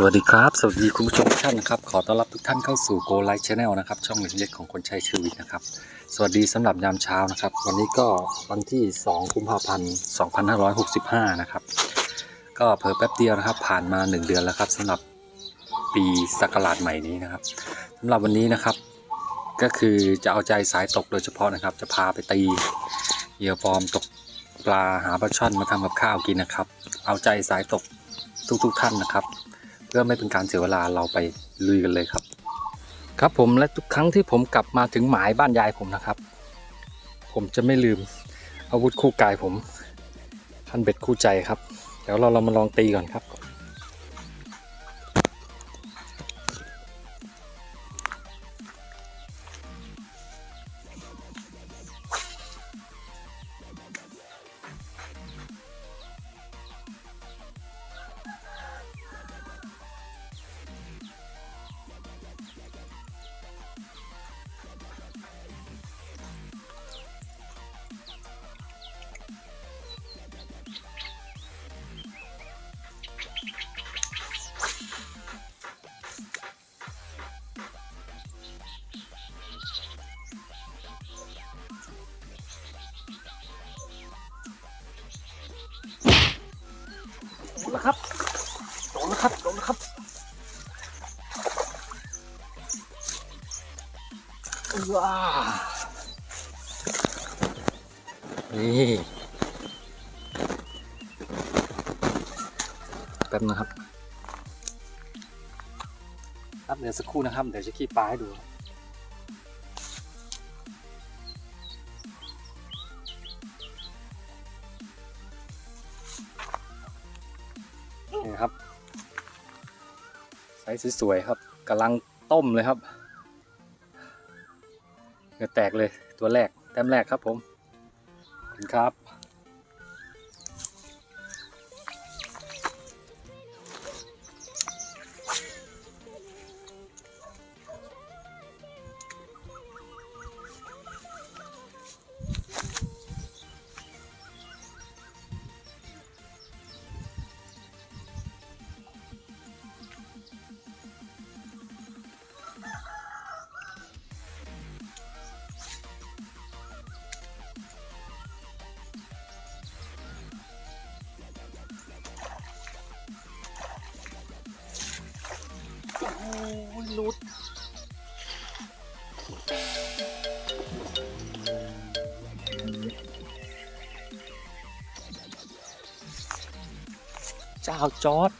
สวัสดีครับ สวัสดีคุณผู้ชมทุกท่านนะครับ ขอต้อนรับทุกท่านเข้าสู่ Go Light Channel นะครับ ช่องเล็กๆของคนใช้ชีวิตนะครับ สวัสดีสำหรับยามเช้านะครับ วันนี้ก็วันที่ 2 กุมภาพันธ์ 2565 นะครับ ก็เพิ่แป๊บเดียวนะครับ ผ่านมา 1 เดือนแล้วครับสำหรับปีศักราชใหม่นี้นะครับสำหรับวันนี้นะครับ ก็คือจะเอาใจสายตกโดยเฉพาะนะครับ จะพาไปตีเหยื่อฟอร์มตกปลาหาปลาช่อนมาทำกับข้าวกินนะครับ เอาใจสายตกทุกๆท่านนะครับ เพื่อไม่เป็นการเสียเวลาเราไปลุยกันเลยครับ ครับผมและทุกครั้งที่ผมกลับมาถึงหมายบ้านยายผมนะครับ ผมจะไม่ลืมอาวุธคู่กายผมพันเบ็ดคู่ใจครับเดี๋ยวเราเรามาลองตีก่อนครับ นแล้วครับโดนแล้วครับโดนแล้วครับว้านี่แป๊บนะครับครับเดี๋ยวสักครู่นะครับ เดี๋ยวจะขี้ปลาให้ดู ครับไซส์สวยๆครับกำลังต้มเลยครับเหงื่อแตกเลยตัวแรกแต้มแรกครับผมขอบคุณครับ ดเจ้าจอร์ด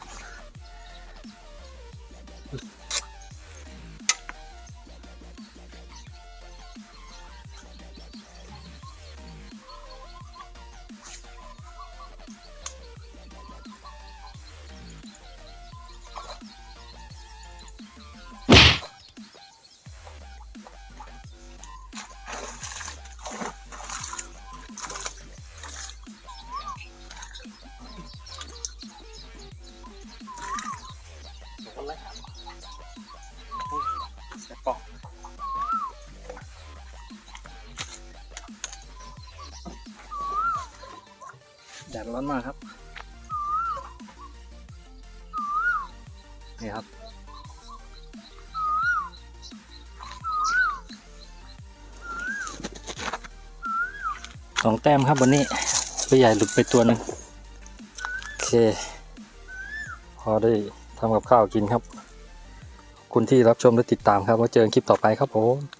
โดนแล้วครับปอกแดดร้อนมากครับ นี่ครับ สองแต้มครับวันนี้ตัวใหญ่หลุดไปตัวหนึ่งโอเค พอได้ ทำกับข้าวกินครับ คุณที่รับชมและติดตามครับไว่าเจอกันคลิปต่อไปครับผม